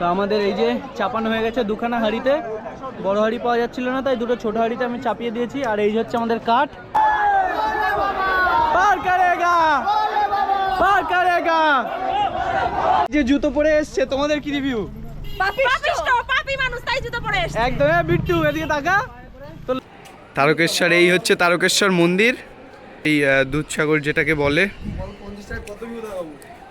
তো আমাদের এই যে চাপানো হয়ে গেছে দুখানা হাঁড়িতে। বড় হাঁড়ি পাওয়া যাচ্ছিল না তাই দুটো ছোট হাঁড়িতে আমি চাপিয়ে দিয়েছি। আর এই হচ্ছে আমাদের কাঠ। পার করেগা! পার করেগা! যে জুতো পরে এসছে তোমাদের কি রিভিউ একদম এ বিট্টু এদিকে তাকা। তারকেশ্বর এই হচ্ছে তারকেশ্বর মন্দির। এই আহ, দুধসাগর যেটাকে বলে।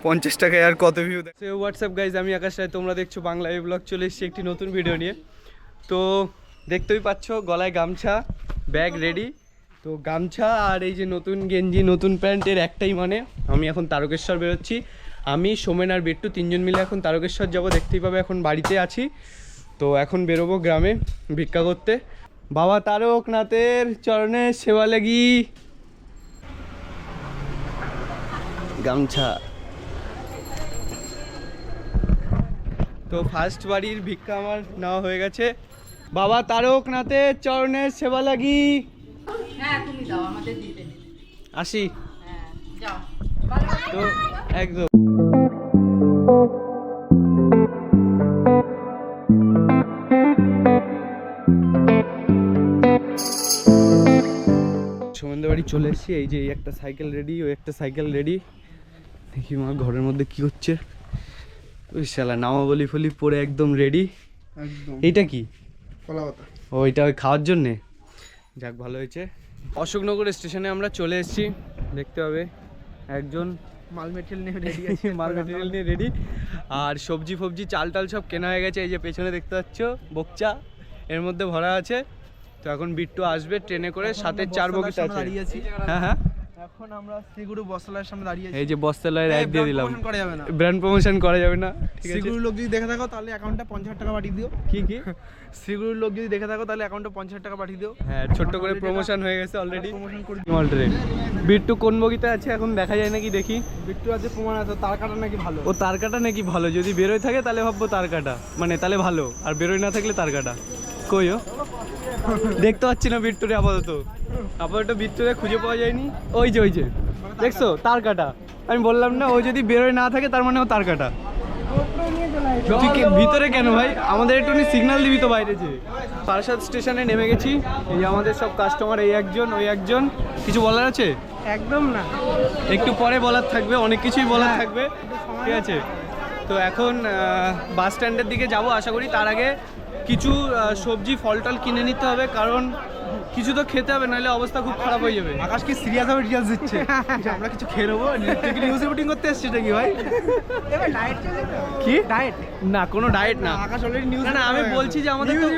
পঞ্চাশ টাকায় আর কত ভিউ সে হোয়াটসঅ্যাপ গাইজ আমি আকাশ রায়। তোমরা দেখছ বাংলা এই ব্লগ চলে এসেছি একটি নতুন ভিডিও নিয়ে। তো দেখতেই পাচ্ছ গলায় গামছা ব্যাগ রেডি তো গামছা আর এই যে নতুন গেঞ্জি নতুন প্যান্টের একটাই মানে আমি এখন তারকেশ্বর বেরোচ্ছি। আমি সোমেন আর বিট্টু তিনজন মিলে এখন তারকেশ্বর যাব দেখতেই পাবে এখন বাড়িতে আছি। তো এখন বেরোবো গ্রামে ভিক্ষা করতে। বাবা তারক তারকনাথের চরণে সেবা লাগি। গামছা তো ফার্স্ট বাড়ির ভিক্ষা আমার নেওয়া হয়ে গেছে। বাবা তারকনাথের চরণে সেবা লাগি। হ্যাঁ। আসি। হ্যাঁ তো একদম। সোমেন্দ্র বাড়ি চলে এসেছি এই যে এই একটা সাইকেল রেডি ওই একটা সাইকেল রেডি দেখি মা ঘরের মধ্যে কি হচ্ছে। ওই শালা নামাবলি ফলি পরে একদম রেডি এইটা কি? ও এটা ওই খাওয়ার জন্যে? যাক ভালো হয়েছে। অশোকনগর স্টেশনে আমরা চলে এসেছি দেখতে হবে। একজন মাল মেটেরিয়াল নিয়ে রেডি মাল মেটেরিয়াল নিয়ে রেডি আর সবজি ফবজি চাল টাল সব কেনা হয়ে গেছে এই যে পেছনে দেখতে পাচ্ছ বকচা। এর মধ্যে ভরা আছে। তো এখন বিট্টু আসবে ট্রেনে করে সাথে চার আছে। আছি। হ্যাঁ হ্যাঁ। এখন আমরা শ্রীগুরু বস্ত্রালয়ের সামনে দাঁড়িয়ে এই যে বস্তালয়ের অ্যাড দিয়ে দিলাম। করা যাবে না। ব্র্যান্ড প্রমোশন করা যাবে না। ঠিক আছে। শ্রীগুরুর লোক যদি দেখে থাকো তাহলে অ্যাকাউন্টে পঞ্চাশ টাকা পাঠিয়ে দিও। কি কি? শ্রীগুরুর লোক যদি দেখে থাকো তাহলে অ্যাকাউন্টে পঞ্চাশ টাকা পাঠিয়ে দিও। হ্যাঁ ছোট্ট করে প্রমোশন হয়ে গেছে অলরেডি প্রমোশন করে অলরেডি বিট্টু কোন বগিতে আছে? এখন দেখা যায় নাকি দেখি। বিট্টু আছে প্রমাণ আছে তার কাটা নাকি ভালো? ও তার কাটা নাকি ভালো? যদি বেরোয় থাকে তাহলে ভাববো তার কাটা। মানে তাহলে ভালো। আর বেরোয় না থাকলে তার কাটা। কই ও? দেখতে পাচ্ছি না বিট্টুরে আপাতত। আপাতত বিট্টুরে খুঁজে পাওয়া যায়নি। ওই যে ওই যে। দেখছ? তার কাটা। আমি বললাম না ও যদি বেরোয় না থাকে তার মানে ও তার কাটা। তুই ভিতরে কেন ভাই? আমাদের একটু সিগন্যাল দিবি তো বাইরে যে। পারাসাদ স্টেশনে নেমে গেছি। এই আমাদের সব কাস্টমার এই একজন ওই একজন। কিছু বলার আছে? একদম না। একটু পরে বলার থাকবে অনেক কিছুই বলার থাকবে। ঠিক আছে? তো এখন বাস স্ট্যান্ডের দিকে যাব আশা করি তার আগে কিছু সবজি ফল টল কিনে নিতে হবে কারণ কিছু তো খেতে হবে নাহলে অবস্থা খুব খারাপ হয়ে যাবে। আকাশ কি সিরিয়াস ভাবে ডিটেলস দিচ্ছে? আমরা কিছু খেয়ে নেব? নিউজ রিপোর্টিং করতে এসছিস নাকি ভাই? কি? ডায়েট না কোনো ডায়েট না। আকাশ অলরেডি নিউজ না, না, আমি বলছি যে আমাদের তো-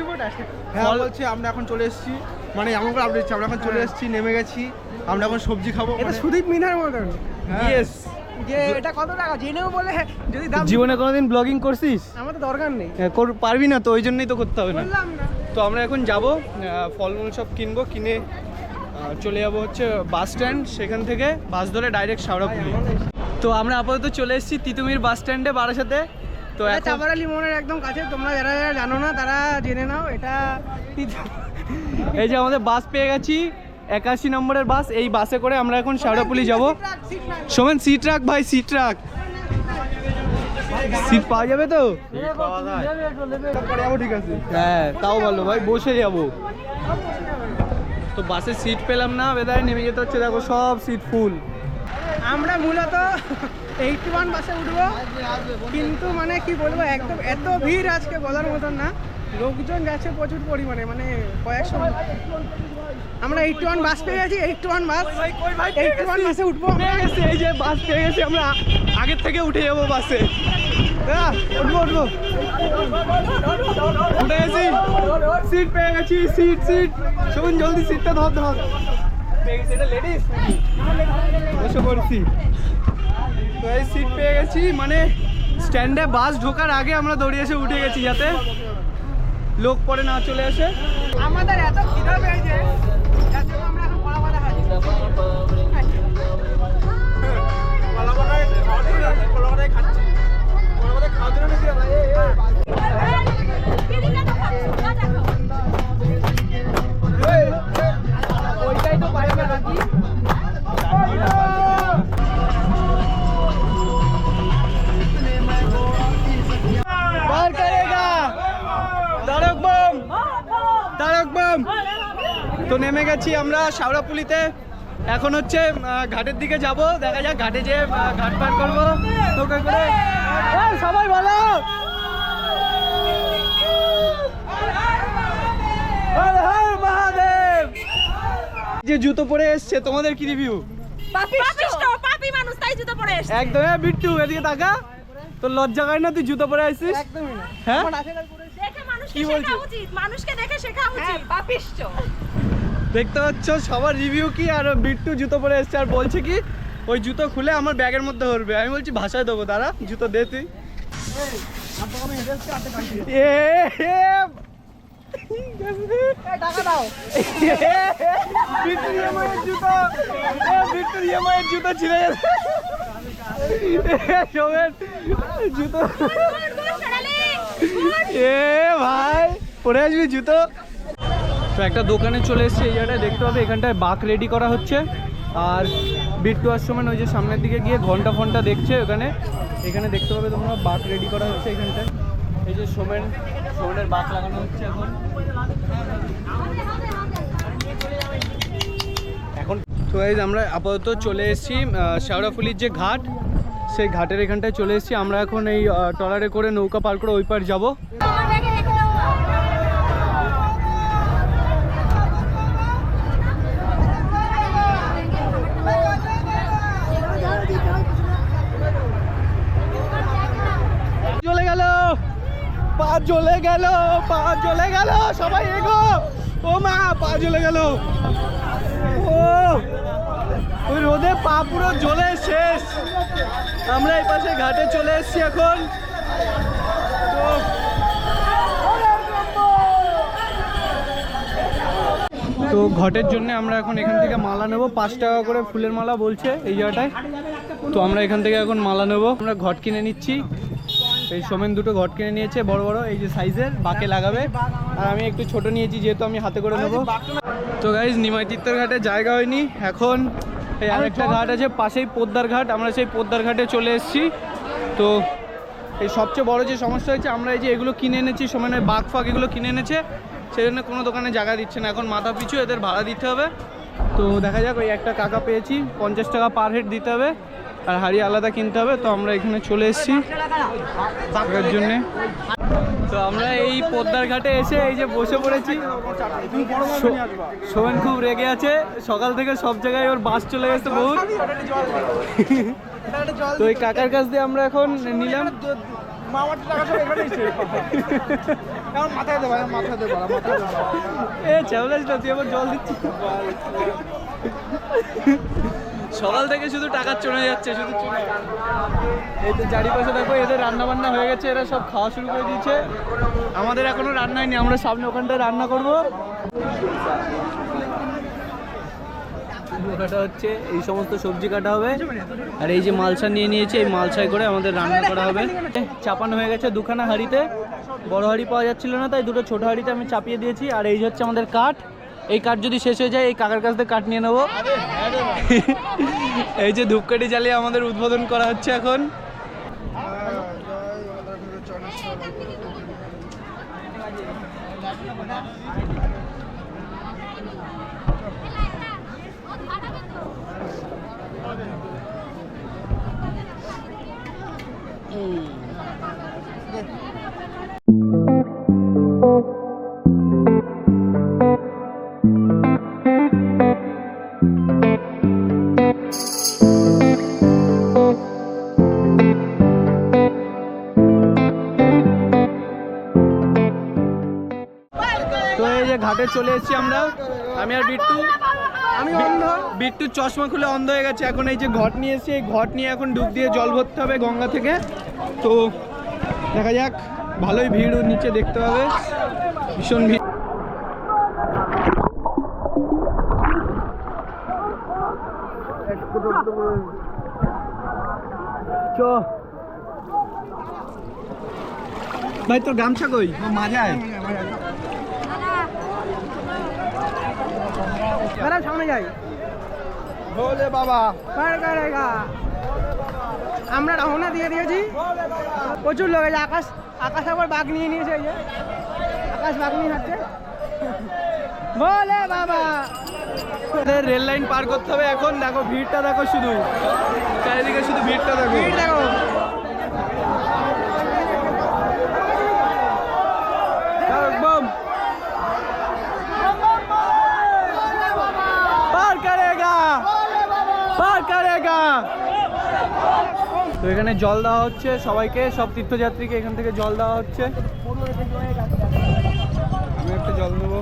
হ্যাঁ ফল- বলছি আমরা এখন চলে এসেছি। মানে এমন করে আপডেট আমরা এখন চলে এসেছি নেমে গেছি আমরা এখন সবজি খাব এটা মানে- সুদীপ মিনার মতন। হ্যাঁ। ইয়েস যে এটা কত টাকা? জেনেও বলে যদি দাম জীবনে কোনোদিন ব্লগিং করছিস? আমার তো দরকার নেই। হ্যাঁ, কর- পারবি না তো ওই জন্যই তো করতে হবে না। তো আমরা এখন যাব ফলমূল সব কিনবো কিনে চলে যাব হচ্ছে বাস স্ট্যান্ড সেখান থেকে বাস ধরে ডাইরেক্ট শাওড়াপুলি তো আমরা আপাতত চলে এসেছি তিতুমির বাস স্ট্যান্ডে বারাসাতে। তো চাপাড়া লিমনের একদম কাছে তোমরা যারা যারা জানো না তারা জেনে নাও এটা এই যে আমাদের বাস পেয়ে গেছি। একাশি নম্বরের বাস, এই বাসে করে আমরা এখন শাওড়াপুলি যাব। সোমেন সিট রাখ ভাই সিট রাখ। সিট পাওয়া যাবে তো? ঠিক আছে হ্যাঁ তাও ভালো ভাই, বসে যাব। তো বাসে সিট পেলাম না বেদায় নেমে যেতে হচ্ছে, দেখো সব সিট ফুল আমরা মূলত এইটটি ওয়ান বাসে উঠবো। কিন্তু মানে কি বলব, একদম এত ভিড় আজকে বলার মতন না। লোকজন যাচ্ছে প্রচুর পরিমাণে মানে কয়েকশো। আমরা এইটটি ওয়ান বাস পেয়ে গেছি eighty one bus eighty one বাসে উঠবো পেয়ে গেছি এই যে বাস পেয়ে গেছি আমরা। আগের থেকে উঠে যাব বাসে উঠবো উঠবো। উঠে গেছি। সিট পেয়ে গেছি সিট সিট শোন জলদি সিটটা ধর ধর। পেয়ে গেছি এটা লেডিস বসে পড়ছি। তো এই সিট পেয়ে গেছি মানে স্ট্যান্ডে বাস ঢোকার আগে আমরা দৌড়িয়ে এসে উঠে গেছি যাতে। লোক পরে না চলে আসে আমাদের এত খিদা পেয়েছে যায় জন্য আমরা এখন কলা পাতা খাচ্ছি কলা পাতায় খাওয়া দিয়ে তো নেমে গেছি আমরা শাওড়াপুলিতে। এখন হচ্ছে ঘাটের দিকে যাব। দেখা যাক ঘাটে যে ঘাট পার করব। নৌকা করে। সবাই ভালো মহাদেব। যে জুতো পরে এসছে তোমাদের কি রিভিউ পাপি মানুষ তাই জুতো পরে একদম বিট্টু এদিকে তাকা। তোর লজ্জা করে না তুই জুতো পরে না। হ্যাঁ? কি বলছো? মানুষকে দেখে শেখা উচিত। পাপিষ্ট দেখতে পাচ্ছ? সবার রিভিউ কি? আর বিট্টু জুতো পরে এসছে আর বলছে কি ওই জুতো খুলে আমার ব্যাগের মধ্যে ধরবে। আমি বলছি ভাষায় দেবো দাঁড়া জুতো দে তুই। জুতো এ, জুতো ছিঁড়ে গেছে জুতো। এ ভাই, পরে আসবি জুতো। তো একটা দোকানে চলে এসেছে, এই জায়গাটায় দেখতে হবে এখানটায় বাক রেডি করা হচ্ছে। আর বিট্টু আশ্রমের ওই যে সামনের দিকে গিয়ে ঘণ্টা ফন্টা দেখছে ওখানে। এখানে দেখতে পাবে তোমরা বাক রেডি করা হচ্ছে এখানটায়। এই যে সোমেন, সোমেনের বাক লাগানো হচ্ছে এখন। এখন তো আমরা আপাতত চলে এসেছি শেওড়াফুলির যে ঘাট সেই ঘাটের এখানটায় চলে এসেছি। আমরা এখন এই আহ, ট্রলারে করে নৌকা পার করে ওই পার যাব। চলে গেল। পা পা সবাই এগো। ও মা পা ও রোদে পা পুরো জ্বলে শেষ। আমরা এই পাশে ঘাটে চলে এসেছি এখন। তো ঘটের জন্য আমরা এখন এখান থেকে মালা নেব। পাঁচ টাকা করে ফুলের মালা বলছে এই জায়গাটায়। তো আমরা এখান থেকে এখন মালা নেব। আমরা ঘট কিনে নিচ্ছি। এই সোমেন দুটো ঘট কিনে নিয়েছে, বড় বড়, এই যে সাইজের, বাকে লাগাবে। আর আমি একটু ছোট নিয়েছি, যেহেতু আমি হাতে করে নেব। তো গাইজ নিমাই তিত্তর ঘাটে জায়গা হয়নি। এখন এই আরেকটা ঘাট আছে পাশেই পোদ্দার ঘাট। আমরা সেই পোদ্দার ঘাটে চলে এসেছি। তো এই সবচেয়ে বড় যে সমস্যা হয়েছে আমরা এই যে এগুলো কিনে এনেছি সময় নয় বাঘ ফাগ এগুলো কিনে এনেছে সেই জন্য কোনো দোকানে জায়গা দিচ্ছে না। এখন মাথা পিছু এদের ভাড়া দিতে হবে। তো দেখা যাক ওই একটা কাকা পেয়েছি পঞ্চাশ টাকা পার হেড দিতে হবে আর হাড়ি আলাদা কিনতে হবে। তো আমরা এখানে চলে এসেছি। জন্যে। তো আমরা এই পদ্মার ঘাটে এসে এই যে বসে পড়েছি। সোমেন খুব রেগে আছে। সকাল থেকে সব জায়গায় ওর বাস চলে গেছে বহুত। তো এই কাকার কাছ দিয়ে আমরা এখন নিলাম। এ না, তুই আবার জল দিচ্ছিস। সকাল থেকে শুধু টাকা চলে যাচ্ছে, শুধু চলে। এই তো চারিপাশে দেখো, এদের রান্না বান্না হয়ে গেছে, এরা সব খাওয়া শুরু করে দিয়েছে। আমাদের এখনও রান্না হয়নি, আমরা সামনে ওখানটায় রান্না করব। কাটা হচ্ছে, এই সমস্ত সবজি কাটা হবে। আর এই যে মালসা নিয়ে নিয়েছে, এই মালসায় করে আমাদের রান্না করা হবে। চাপানো হয়ে গেছে দুখানা হাঁড়িতে। বড় হাঁড়ি পাওয়া যাচ্ছিল না, তাই দুটো ছোট হাঁড়িতে আমি চাপিয়ে দিয়েছি। আর এই যে হচ্ছে আমাদের কাঠ। এই কাঠ যদি শেষ হয়ে যায় এই কাকার কাছ থেকে কাঠ নিয়ে নেব। এই যে ধূপকাঠি জ্বালিয়ে আমাদের উদ্বোধন করা হচ্ছে এখন। ঘাটে চলে এসেছি আমরা। আমি আর বিট্টু। আমি অন্ধ। বিট্টু চশমা খুলে অন্ধ হয়ে গেছে। এখন এই যে ঘট নিয়ে এসেছি এই ঘট নিয়ে এখন ডুব দিয়ে জল ভরতে হবে গঙ্গা থেকে। তো দেখা যাক ভালোই ভিড় নিচে দেখতে হবে। ভীষণ ভিড়। চ। ভাই তোর গামছা কই? মাঝায় দাঁড়া সামনে যাই। ভোলে বাবা। আমরা রওনা দিয়ে দিয়েছি। প্রচুর লোক আছে আকাশ আকাশ আবার বাঘ নিয়ে নিয়েছে এই যে। আকাশ বাঘ নিয়ে হাঁটছে বলে বাবা। রেল লাইন পার করতে হবে এখন। দেখো ভিড়টা দেখো শুধু। চারিদিকে শুধু ভিড়টা দেখো। ভিড় দেখো। তো এখানে জল দেওয়া হচ্ছে সবাইকে, সব তীর্থযাত্রীকে এখান থেকে জল দেওয়া হচ্ছে। আমি একটা জল দেবো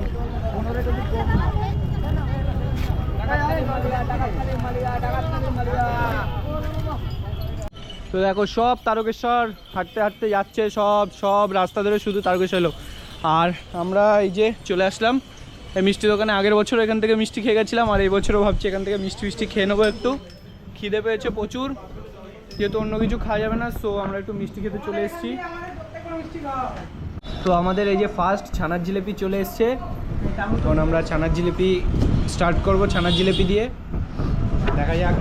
তো দেখো, সব তারকেশ্বর হাঁটতে হাঁটতে যাচ্ছে, সব সব রাস্তা ধরে শুধু তারকেশ্বর লোক। আর আমরা এই যে চলে আসলাম। এই মিষ্টি দোকানে আগের বছর এখান থেকে মিষ্টি খেয়ে গেছিলাম, আর এই বছরও ভাবছি এখান থেকে মিষ্টি মিষ্টি খেয়ে নেব একটু। খিদে পেয়েছে প্রচুর। যেহেতু অন্য কিছু খাওয়া যাবে না সো আমরা একটু মিষ্টি খেতে চলে এসেছি। তো আমাদের এই যে ফার্স্ট ছানার জিলেপি চলে এসছে। তখন আমরা ছানার জিলেপি স্টার্ট করব ছানার জিলেপি দিয়ে। দেখা যাক।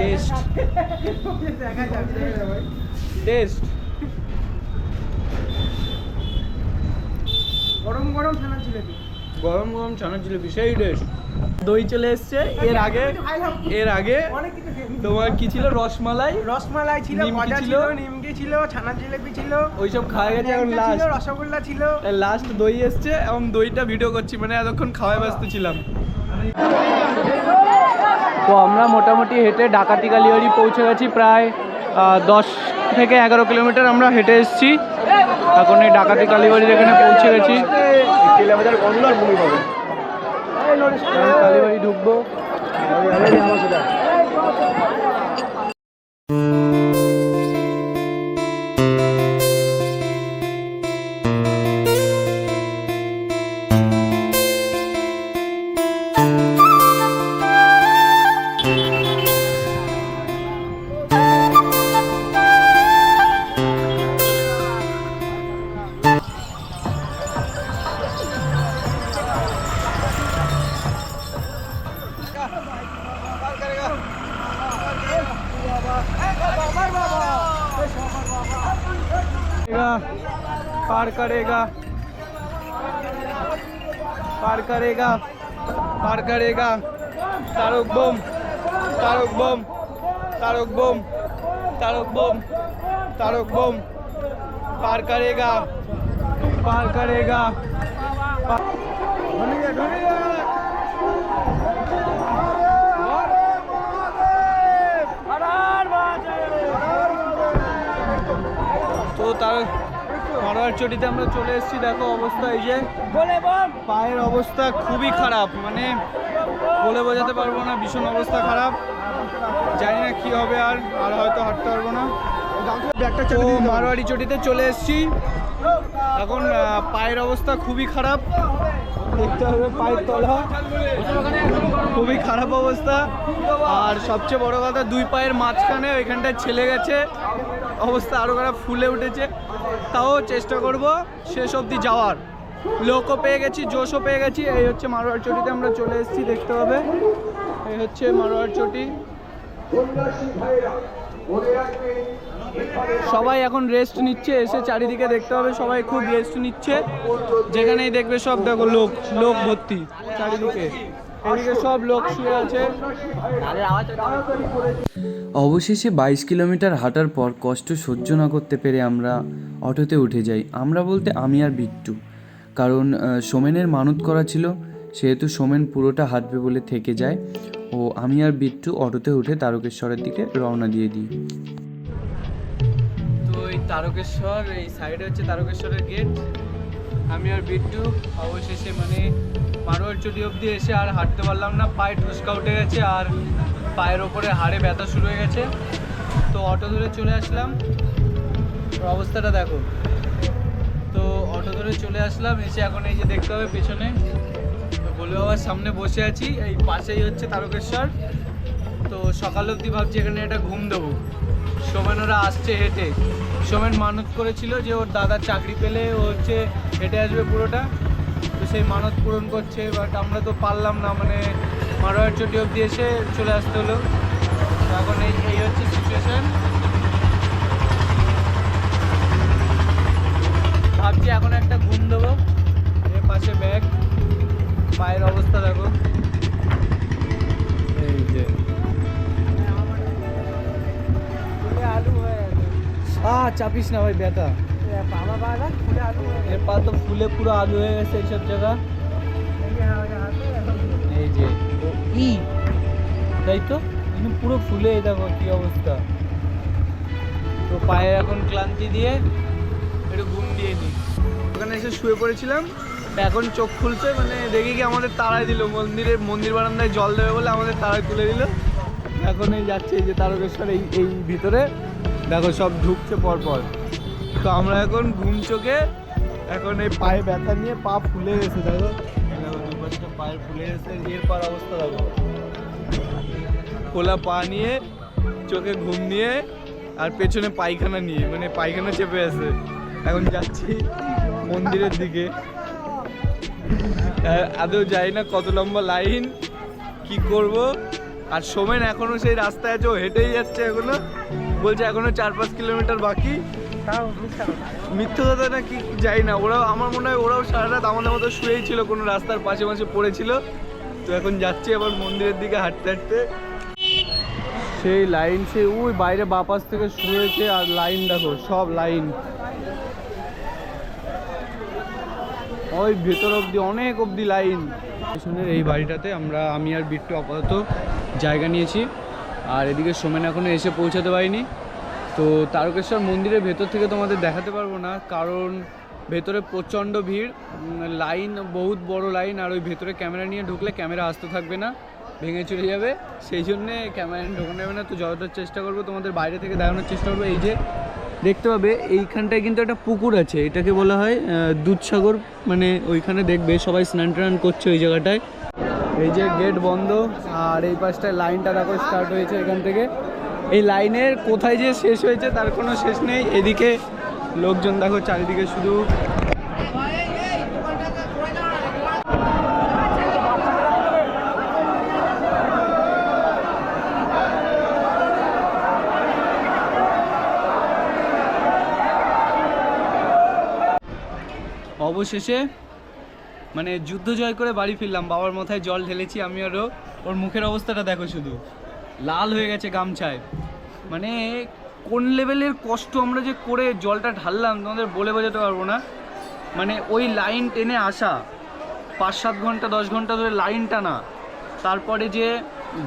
টেস্ট টেস্ট গরম গরম ছানা জিলেপি। গরম গরম ছানার জিলেপি সেই টেস্ট দই চলে এসছে। এর আগে এর আগে অনেক কিছু। তোমার কি ছিল? রসমালাই রসমালাই ছিল গজা ছিল। নিমকি ছিল ছানার জিলেপি ছিল ওইসব খাওয়া গেছে এখন লাস্ট রসগোল্লা ছিল। লাস্ট দই এসছে এবং দইটা ভিডিও করছি মানে এতক্ষণ খাওয়ায় ব্যস্ত ছিলাম। তো আমরা মোটামুটি হেঁটে ডাকাতি কালিয়ারি পৌঁছে গেছি প্রায় দশ থেকে এগারো কিলোমিটার আমরা হেঁটে এসেছি। এখন এই ডাকাতি কালীবাড়ির এখানে পৌঁছে গেছি। কালীবাড়ি ঢুকবো। करेगा। पार करेगा। पार करेगा। तारुक बम तारुक बम तारुक बम तारुक बम तारुक बम। पार करेगा। पार करेगा। तो तारुक চটিতে আমরা চলে এসেছি। দেখো অবস্থা এই যে পায়ের অবস্থা খুবই খারাপ মানে বলে বোঝাতে পারব না ভীষণ অবস্থা খারাপ। জানি না কি হবে আর আর হয়তো হাঁটতে পারব না। তো মারোয়ারি চটিতে চলে এসেছি। এখন পায়ের অবস্থা খুবই খারাপ। দেখতে হবে পায়ের তলা। খুবই খারাপ অবস্থা। আর সবচেয়ে বড় কথা দুই পায়ের মাঝখানে ওইখানটায় ছেলে গেছে। অবস্থা আরও খারাপ ফুলে উঠেছে। তাও চেষ্টা করব শেষ অবধি যাওয়ার। লোকও পেয়ে গেছি, জোশও পেয়ে গেছি। এই হচ্ছে মারোয়ার চটিতে আমরা চলে এসেছি, দেখতে হবে। এই হচ্ছে মারোয়ার চটি। সবাই এখন রেস্ট নিচ্ছে, এসে চারিদিকে দেখতে হবে। সবাই খুব রেস্ট নিচ্ছে। যেখানেই দেখবে সব দেখো লোক লোক ভর্তি চারিদিকে। এদিকে সব লোক শুয়ে আছে। অবশেষে বাইশ কিলোমিটার হাঁটার পর কষ্ট সহ্য না করতে পেরে আমরা অটোতে উঠে যাই। আমরা বলতে আমি আর বিট্টু। কারণ সোমেনের মানত করা ছিল সেহেতু সোমেন পুরোটা হাঁটবে বলে থেকে যায়। ও আমি আর বিট্টু অটোতে উঠে তারকেশ্বরের দিকে রওনা দিয়ে দিই। তো এই তারকেশ্বর এই সাইডে হচ্ছে তারকেশ্বরের গেট আমি আর বিট্টু, অবশেষে মানে মারোয়ার চটি অবধি এসে আর হাঁটতে পারলাম না। পায়ে ঠুসকা উঠে গেছে আর পায়ের ওপরে হাড়ে ব্যথা শুরু হয়ে গেছে। তো অটো ধরে চলে আসলাম। অবস্থাটা দেখো। তো অটো ধরে চলে আসলাম, এসে এখন এই যে দেখতে হবে পেছনে। ভোলে বাবার সামনে বসে আছি, এই পাশেই হচ্ছে তারকেশ্বর। তো সকাল অবধি ভাবছি এখানে একটা ঘুম দেবো। সোমেন ওরা আসছে হেঁটে। সোমেন মানত করেছিল যে ওর দাদার চাকরি পেলে ও হচ্ছে হেঁটে আসবে পুরোটা। তো সেই মানত পূরণ করছে বাট আমরা তো পারলাম না মানে মারোয়ার চটি অবধি এসে চলে আসতে হলো। এখন এই এই হচ্ছে সিচুয়েশান ভাবছি এখন একটা ঘুম দেবো এর পাশে ব্যাগ পায়ের অবস্থা দেখো। এই যে। আলু হয়ে আ চাপিস না ভাই ব্যথা। এর পা তো ফুলে পুরো আলু হয়ে গেছে এইসব জায়গা। এই যে ই তাই তো? পুরো ফুলে দেখো কি অবস্থা। তো পায়ে এখন ক্লান্তি দিয়ে একটু ঘুম দিয়ে নি। ওখানে এসে শুয়ে পড়েছিলাম। এখন চোখ খুলছে মানে দেখি কি আমাদের তাড়াই দিল। মন্দিরে মন্দির বারান্দায় জল দেবে বলে আমাদের তাড়াই তুলে দিল। এখন এই যাচ্ছে এই যে তারকেশ্বর এই এই ভিতরে। দেখো, সব ঢুকছে পরপর। তো আমরা এখন ঘুম চোখে এখন এই পায়ে ব্যথা নিয়ে পা ফুলে গেছে, দেখো। পায়ের ফুলে গেছে, এর পার অবস্থা দেখো। খোলা পা নিয়ে, চোখে ঘুম নিয়ে, আর পেছনে পায়খানা নিয়ে মানে পায়খানা চেপে আছে। এখন যাচ্ছি মন্দিরের দিকে। আদৌ যাই না কত লম্বা লাইন, কি করব। আর সোমেন এখনও সেই রাস্তায় আছে, ও হেঁটেই যাচ্ছে এখনও। বলছে এখনও চার পাঁচ কিলোমিটার বাকি। তাও মিথ্যা কথা। না কি যাই না ওরাও আমার মনে হয় ওরাও সারা রাত আমাদের মতো শুয়েই ছিল কোনো রাস্তার পাশে পাশে পড়েছিল। তো এখন যাচ্ছি আবার মন্দিরের দিকে হাঁটতে হাঁটতে। সেই লাইন সে ওই বাইরে বাপাস থেকে শুরু হয়েছে আর লাইন দেখো সব লাইন। ওই ভেতর অবধি অনেক অবধি লাইন। পেছনের এই বাড়িটাতে আমরা আমি আর বিট্টু আপাতত জায়গা নিয়েছি। আর এদিকে সোমেন এখনও এসে পৌঁছাতে পারিনি। তো তারকেশ্বর মন্দিরের ভেতর থেকে তোমাদের দেখাতে পারব না, কারণ ভেতরে প্রচণ্ড ভিড়। লাইন, বহুত বড় লাইন, আর ওই ভেতরে ক্যামেরা নিয়ে ঢুকলে ক্যামেরা আসতে থাকবে না, ভেঙে চলে যাবে। সেই জন্যে ক্যামেরা ঢোকানো যাবে না, তো যতটা চেষ্টা করব তোমাদের বাইরে থেকে দেখানোর চেষ্টা করব। এই যে দেখতে পাবে, এইখানটায় কিন্তু একটা পুকুর আছে, এটাকে বলা হয় দুধসাগর মানে ওইখানে দেখবে সবাই স্নান টান করছে ওই জায়গাটায়। এই যে গেট বন্ধ, আর এই পাশটায় লাইনটা দেখো স্টার্ট হয়েছে এখান থেকে। এই লাইনের কোথায় যে শেষ হয়েছে তার কোনো শেষ নেই, এদিকে লোকজন দেখো চারিদিকে শুধু। অবশেষে মানে যুদ্ধ জয় করে বাড়ি ফিরলাম, বাবার মাথায় জল ঢেলেছি, আমি আরও ওর মুখের অবস্থাটা দেখো শুধু। লাল হয়ে গেছে গামছায়। মানে কোন লেভেলের কষ্ট আমরা যে করে জলটা ঢাললাম, তোমাদের বলে বোঝাতে পারব না। মানে ওই লাইন টেনে আসা, পাঁচ সাত ঘণ্টা, দশ ঘণ্টা ধরে লাইন টানা তারপরে যে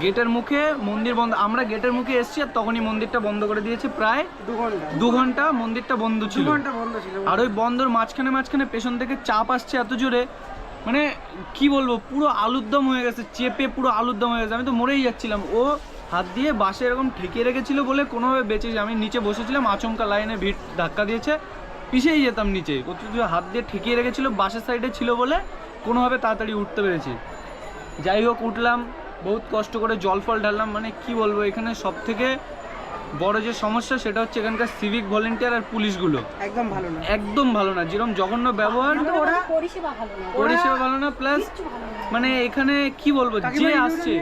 গেটের মুখে মন্দির বন্ধ আমরা গেটের মুখে এসছি আর তখনই মন্দিরটা বন্ধ করে দিয়েছে প্রায় দু ঘণ্টা। দু ঘণ্টা মন্দিরটা বন্ধ ছিল। ঘণ্টা বন্ধ ছিল। আর ওই বন্দর মাঝখানে মাঝখানে পেছন থেকে চাপ আসছে এত জোরে। মানে কি বলব পুরো আলুরদম হয়ে গেছে চেপে পুরো আলুরদম হয়ে গেছে। আমি তো মরেই যাচ্ছিলাম। ও হাত দিয়ে বাসে এরকম ঠেকিয়ে রেখেছিল বলে কোনোভাবে বেঁচেছি আমি নিচে বসেছিলাম আচমকা লাইনে ভিড় ধাক্কা দিয়েছে। পিছিয়েই যেতাম নিচে। অথচ হাত দিয়ে ঠেকিয়ে রেখেছিল বাসের সাইডে ছিল বলে কোনোভাবে তাড়াতাড়ি উঠতে পেরেছি। যাই হোক উঠলাম। বহুত কষ্ট করে জল ফল ঢাললাম মানে কি বলব এখানে সব থেকে বড় যে সমস্যা সেটা হচ্ছে এখানকার সিভিক ভলেন্টিয়ার আর পুলিশগুলো। একদম ভালো না। একদম ভালো না যেরকম জঘন্য ব্যবহার ওরা পরিষেবা ভালো না। পরিষেবা ভালো না প্লাস মানে এখানে কি বলব যে আসছে।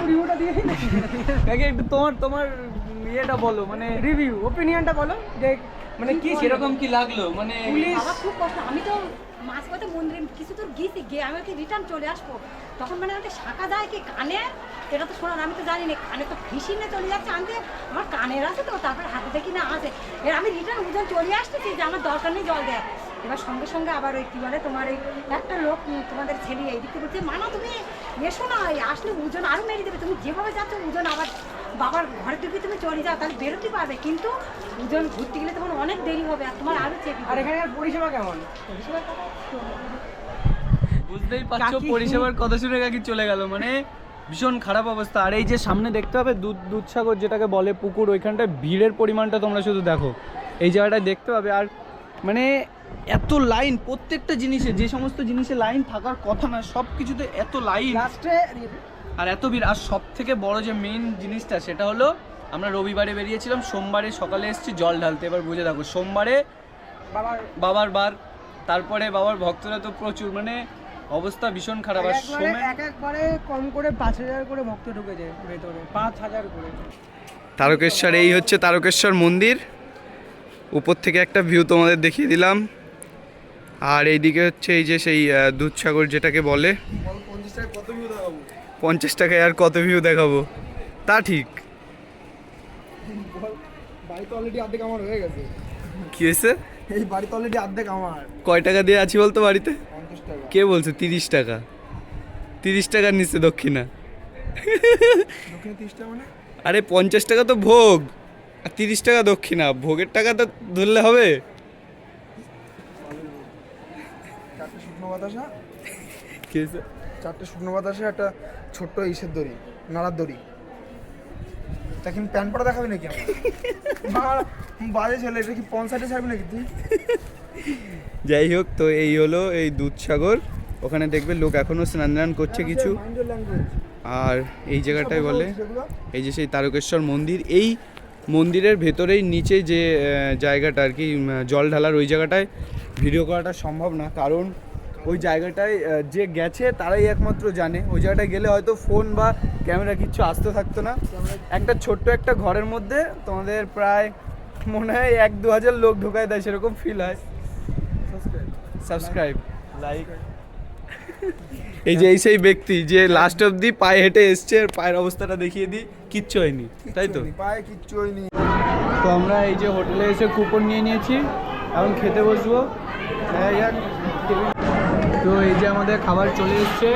রিভিউটা একটু তোমার তোমার ইয়েটা বলো মানে রিভিউ ওপিনিয়নটা বলো যে মানে কি কীরকম কি লাগল মানে পুলিশ খুব কষ্ট আমি তো মাঝ পথে মন্দিরে কিছু দূর গিয়েছি গিয়ে আমি কি রিটার্ন চলে আসব। তখন মানে আমাকে শাখা যায় কি কানে? এটা তো শোনার, আমি তো জানি না, কানে তো ফিসি নিয়ে চলে যাচ্ছে আনতে আমার কানের আছে তো, তারপরে হাতে দেখি না আছে। এবার আমি রিটার্ন উজন চলে আসতেছি, যে আমার দরকার নেই জল দেয় এবার সঙ্গে সঙ্গে আবার ওই কি বলে তোমার এই একটা লোক তোমাদের ছেলে এইদিকে বলছে, মানা তুমি এসো না, এই আসলে ওজন আরও মেরে দেবে, তুমি যেভাবে যাচ্ছ ওজন আবার বাবার ঘরের দিকে তুমি চলে যাও তাহলে বেরোতে পারবে। কিন্তু ওজন ঘুরতে গেলে তোমার অনেক দেরি হবে আর তোমার আরও চেপে আর এখানে পরিষেবা কেমন? বুঝতেই পারছ পরিষেবার কথা শুনে কাকি চলে গেল। মানে ভীষণ খারাপ অবস্থা। আর এই যে সামনে দেখতে হবে দুধ দুধসাগর যেটাকে বলে পুকুর ওইখানটায় ভিড়ের পরিমাণটা তোমরা শুধু দেখো। এই জায়গাটায় দেখতে পাবে। আর মানে এত লাইন প্রত্যেকটা জিনিসে যে সমস্ত জিনিসে লাইন থাকার কথা না সব কিছুতে এত লাইন। লাস্টে আর এত ভিড় আর সব থেকে বড় যে মেইন জিনিসটা সেটা হলো আমরা রবিবারে বেরিয়েছিলাম সোমবারে সকালে এসেছি জল ঢালতে। এবার বুঝে দেখো সোমবারে বাবার বাবার বার তারপরে বাবার ভক্তরা তো প্রচুর মানে অবস্থা ভীষণ খারাপ। আর সময় এক একবারে কম করে পাঁচ হাজার করে ভক্ত ঢুকে যায় ভেতরে পাঁচ হাজার করে। তারকেশ্বর এই হচ্ছে তারকেশ্বর মন্দির। উপর থেকে একটা ভিউ তোমাদের দেখিয়ে দিলাম। আর এইদিকে হচ্ছে এই যে সেই দুধসাগর যেটাকে বলে। পঞ্চাশ টাকায় আর কত ভিউ দেখাবো? তা ঠিক। অলরেডি অর্ধেক আমার হয়ে গেছে। কি হয়েছে? এই অলরেডি অর্ধেক আমার। কয় টাকা দিয়ে আছি বলতো বাড়িতে? পঞ্চাশ টাকা। কে বলছে? তিরিশ টাকা। তিরিশ টাকার নিচে দক্ষিণা। দক্ষিণে তিরিশ টাকা মানে? আরে পঞ্চাশ টাকা তো ভোগ। আর তিরিশ টাকা দক্ষিণা। ভোগের টাকা তো ধরলে হবে। শুকনো বাতাসা। কি হয়েছে? চারটে শুকনো বাতাসে একটা ছোট্ট ইসের দড়ি নাড়ার দড়ি। তা কিন্তু প্যান্ট পরা দেখাবি নাকি আমার বাজে ছেলে এটা কি পঞ্চাশে ছাড়বি নাকি তুই? যাই হোক তো এই হলো এই দুধসাগর ওখানে দেখবে লোক এখনও স্নান টান করছে কিছু। আর এই জায়গাটায় বলে এই যে সেই তারকেশ্বর মন্দির এই মন্দিরের ভেতরেই নিচে যে জায়গাটা আর কি জল ঢালার ওই জায়গাটায় ভিডিও করাটা সম্ভব না। কারণ ওই জায়গাটায় যে গেছে তারাই একমাত্র জানে। ওই জায়গাটায় গেলে হয়তো ফোন বা ক্যামেরা কিচ্ছু আসতে থাকতো না। একটা ছোট্ট একটা ঘরের মধ্যে তোমাদের প্রায় মনে হয় এক দু হাজার লোক ঢোকায় দেয় সেরকম ফিল হয়। সাবস্ক্রাইব লাইক এই যে এই সেই ব্যক্তি যে লাস্ট অবধি পায়ে হেঁটে এসছে আর পায়ের অবস্থাটা দেখিয়ে দিই কিচ্ছু হয়নি তাই তো? পায়ে কিচ্ছু হয়নি। তো আমরা এই যে হোটেলে এসে কুপন নিয়ে নিয়েছি এখন খেতে বসবো। যাক। তো এই যে আমাদের খাবার চলে এসছে,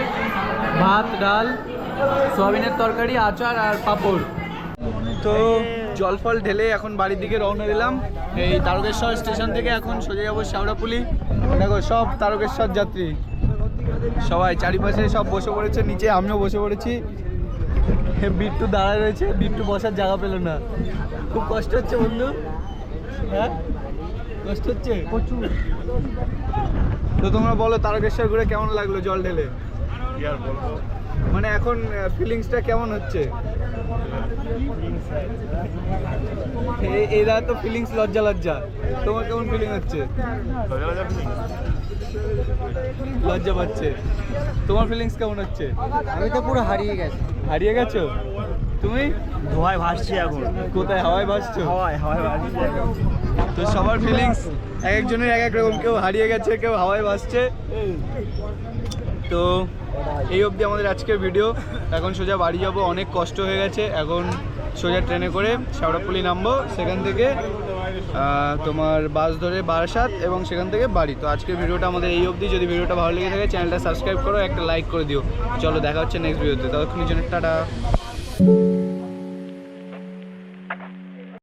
ভাত, ডাল, সয়াবিনের তরকারি, আচার আর পাঁপড়। তো জল ফল ঢেলে এখন বাড়ির দিকে রওনা দিলাম। এই তারকেশ্বর স্টেশন থেকে এখন সোজা যাব শ্যাওড়াপুলি। দেখো, সব তারকেশ্বর যাত্রী। সবাই চারিপাশে সব বসে পড়েছে, নিচে আমিও বসে পড়েছি। বিট্টু দাঁড়ায় রয়েছে, বিট্টু বসার জায়গা পেল না। খুব কষ্ট হচ্ছে বন্ধু। হ্যাঁ? কষ্ট হচ্ছে? প্রচুর। তো তোমরা বলো তারকেশ্বর ঘুরে কেমন লাগল জল ঢেলে? মানে এখন ফিলিংসটা কেমন হচ্ছে? এই- এরা তো ফিলিংস লজ্জা লজ্জা। তোমার কেমন ফিলিং হচ্ছে? লজ্জা পাচ্ছে। তোমার ফিলিংস কেমন হচ্ছে? আমি তো পুরো হারিয়ে গেছি। হারিয়ে গেছো? তুমি? ধোয়ায় ভাসছি এখন। কোথায়? হাওয়ায় ভাসছো? হাওয়ায় হাওয়ায় ভাসছি। তো সবার ফিলিংস এক একজনের এক এক রকম, কেউ হারিয়ে গেছে, কেউ হাওয়ায় ভাসছে। তো এই অবধি আমাদের আজকের ভিডিও এখন সোজা বাড়ি যাব, অনেক কষ্ট হয়ে গেছে। এখন সোজা ট্রেনে করে শাওড়াপুলি নামবো, সেখান থেকে তোমার বাস ধরে বারাসাত এবং সেখান থেকে বাড়ি। তো আজকের ভিডিওটা আমাদের এই অবধি। যদি ভিডিওটা ভালো লেগে থাকে চ্যানেলটা সাবস্ক্রাইব করো, একটা লাইক করে দিও। চলো, দেখা হচ্ছে নেক্সট ভিডিওতে ততক্ষণের জন্য, টাটা।